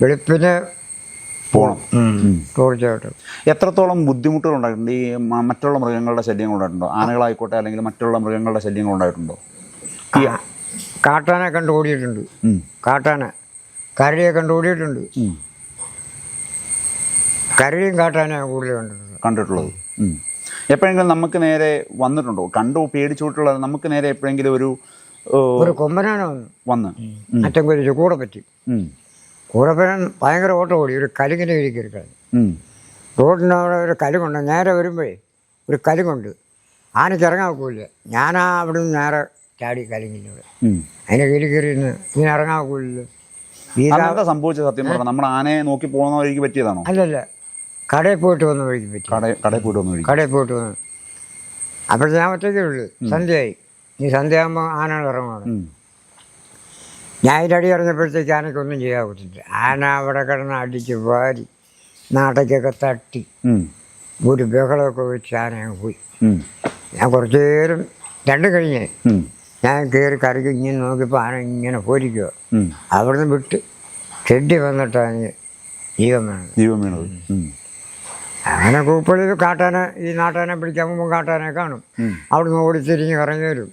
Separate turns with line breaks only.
വെളുപ്പിന്
പോണം.
തീർച്ചയായിട്ടും.
എത്രത്തോളം ബുദ്ധിമുട്ടുകൾ ഉണ്ടായിട്ടുണ്ട് ഈ മറ്റുള്ള മൃഗങ്ങളുടെ ശല്യങ്ങൾ ഉണ്ടായിട്ടുണ്ടോ ആനകളായിക്കോട്ടെ അല്ലെങ്കിൽ മറ്റുള്ള മൃഗങ്ങളുടെ ശല്യങ്ങൾ ഉണ്ടായിട്ടുണ്ടോ
കാട്ടാനെ കണ്ട് ഓടിയിട്ടുണ്ട്. കാട്ടാന. കരടിയെ കണ്ട് ഓടിയിട്ടുണ്ട്. കരടിയും കാട്ടാനെ കൂടുതൽ കണ്ടിട്ടുണ്ട്
കണ്ടിട്ടുള്ളത്. എപ്പോഴെങ്കിലും നമുക്ക് നേരെ വന്നിട്ടുണ്ടോ? കണ്ടു? പേടിച്ചോട്ടുള്ള നമുക്ക് നേരെ എപ്പോഴെങ്കിലും ഒരു
ഒരു കൊമ്പനാന വന്നു.
വന്ന്
അറ്റം കുരിച്ച് കൂടെ പറ്റി. കൂടപ്പനൻ ഭയങ്കര ഓട്ടം ഓടി. ഒരു കലുങ്ങിനെ ഇരിക്കും റോഡിനവിടെ ഒരു കലുങ്ങുണ്ട്. നേരെ വരുമ്പോഴേ ഒരു കലുങ്ങുണ്ട്. ആനയ്ക്ക് ഇറങ്ങാൻ ഒക്കില്ല ഞാനാ അവിടെ നിന്ന് നേരെ ചാടി കലുങ്ങിന്റെ
അതിനെ.
അതിന്റെ കീഴിൽ കയറി ഇന്ന് ഇങ്ങനെ ഇറങ്ങാൻ ഒക്കില്ല
സംഭവിച്ചത് സത്യം പറഞ്ഞാൽ നമ്മുടെ ആനയെ നോക്കി പോകുന്ന വഴിക്ക് പറ്റിയതാണോ?
അല്ലല്ല. കടയിൽ പോയിട്ട് വന്ന വഴിക്ക് പറ്റി.
കട കടയിൽ പോയിട്ട് വന്ന
കടയിൽ പോയിട്ട് വന്നു. അപ്പോഴത്തെ ഞാൻ ഒറ്റയ്ക്കേ ഉള്ളൂ. സന്ധ്യയായി. നീ സന്ധ്യയാകുമ്പോൾ ആനകൾ ഇറങ്ങുവാണ്.
ഉം.
ഞാൻ ഇതിന്റെ അടി ഇറങ്ങിയപ്പോഴത്തേക്ക് ആനയ്ക്കൊന്നും ചെയ്യാൻ പറ്റില്ല ആന അവിടെ കിടന്ന് അടിച്ച് വാരി നാട്ടയ്ക്കൊക്കെ തട്ടി. ഒരു ബഹളമൊക്കെ വെച്ച് ആന പോയി. ഞാൻ കുറച്ചു നേരം രണ്ടും കഴിഞ്ഞേ ഞാൻ കയറി കറിക്ക് ഇങ്ങനെ നോക്കിയപ്പോൾ ആന ഇങ്ങനെ പോരിക്കുക. അവിടുന്ന് വിട്ട് ചെടി വന്നിട്ടാണ് ജീവൻ വേണം
ജീവൻ വേണത്.
അങ്ങനെ കൂപ്പളിൽ കാട്ടാന ഈ നാട്ടാനെ പിടിക്കാൻ പോകുമ്പോൾ കാട്ടാനെ കാണും. അവിടുന്ന് ഓടിത്തിരിഞ്ഞ് കറങ്ങി വരും.